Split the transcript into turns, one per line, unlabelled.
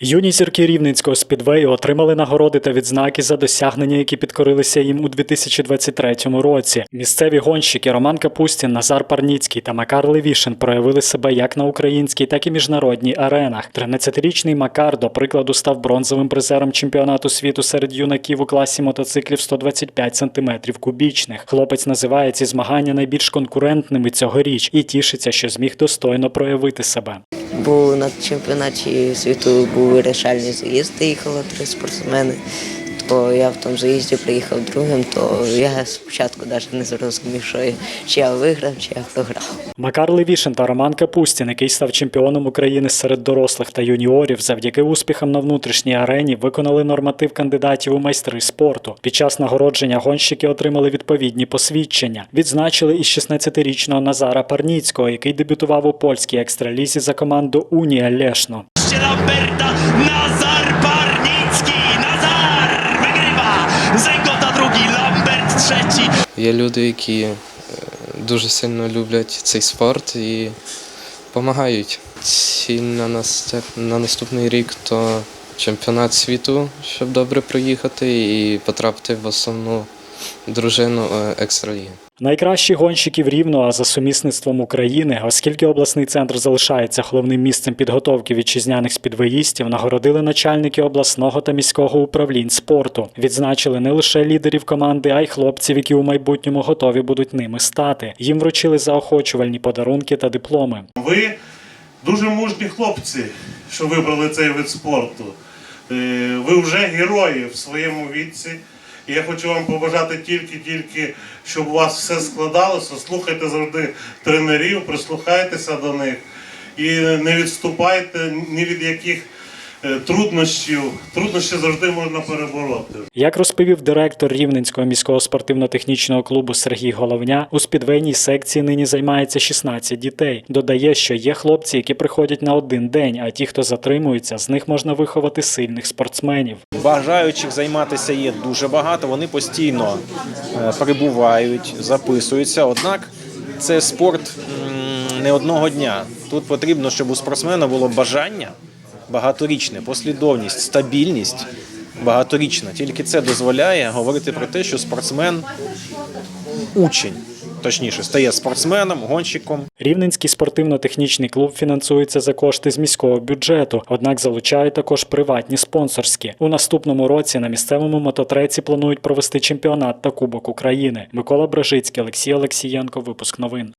Юні зірки рівненського спідвею отримали нагороди та відзнаки за досягнення, які підкорилися їм у 2023 році. Місцеві гонщики Роман Капустін, Назар Парніцький та Макар Левішин проявили себе як на українській, так і міжнародній аренах. 13-річний Макар, до прикладу, став бронзовим призером чемпіонату світу серед юнаків у класі мотоциклів 125 см кубічних. Хлопець називає ці змагання найбільш конкурентними цьогоріч і тішиться, що зміг достойно проявити себе.
Бо на чемпіонаті світу був вирішальний заїзд, їхало три спортсмени. То я в тому заїзді приїхав другим, то я спочатку навіть не зрозумів, що я, чи я виграв, чи я програв.
Макар Левішин та Роман Капустін, який став чемпіоном України серед дорослих та юніорів, завдяки успіхам на внутрішній арені виконали норматив кандидатів у майстри спорту. Під час нагородження гонщики отримали відповідні посвідчення. Відзначили і 16-річного Назара Парніцького, який дебютував у польській екстралізі за команду Унія Лешно.
Є люди, які е, дуже сильно люблять цей спорт і допомагають. Ціль на, наступ, на наступний рік то чемпіонат світу, щоб добре проїхати і потрапити в основну дружину е, екстраліги.
Найкращі гонщиків рівно, а за сумісництвом України, оскільки обласний центр залишається головним місцем підготовки вітчизняних спідвоїстів, нагородили начальники обласного та міського управлінь спорту. Відзначили не лише лідерів команди, а й хлопців, які у майбутньому готові будуть ними стати. Їм вручили заохочувальні подарунки та дипломи.
Ви дуже мужні хлопці, що вибрали цей вид спорту. Е, Ви вже герої в своєму віці. І я хочу вам побажати тільки-тільки, щоб у вас все складалося. Слухайте завжди тренерів, прислухайтеся до них і не відступайте ні від яких труднощів. Труднощі завжди можна перебороти.
Як розповів директор Рівненського міського спортивно-технічного клубу Сергій Головня, у спідвейній секції нині займається 16 дітей. Додає, що є хлопці, які приходять на один день, а ті, хто затримується, з них можна виховати сильних спортсменів.
Бажаючих займатися є дуже багато. Вони постійно е, прибувають, записуються. Однак це спорт не одного дня. Тут потрібно, щоб у спортсмена було бажання багаторічне, послідовність, стабільність багаторічна. Тільки це дозволяє говорити про те, що спортсмен учень, точніше, стає спортсменом, гонщиком.
Рівненський спортивно-технічний клуб фінансується за кошти з міського бюджету, однак залучають також приватні спонсорські. У наступному році на місцевому мототреці планують провести чемпіонат та Кубок України. Микола Бражицький, Олексій Олексієнко. Випуск новин.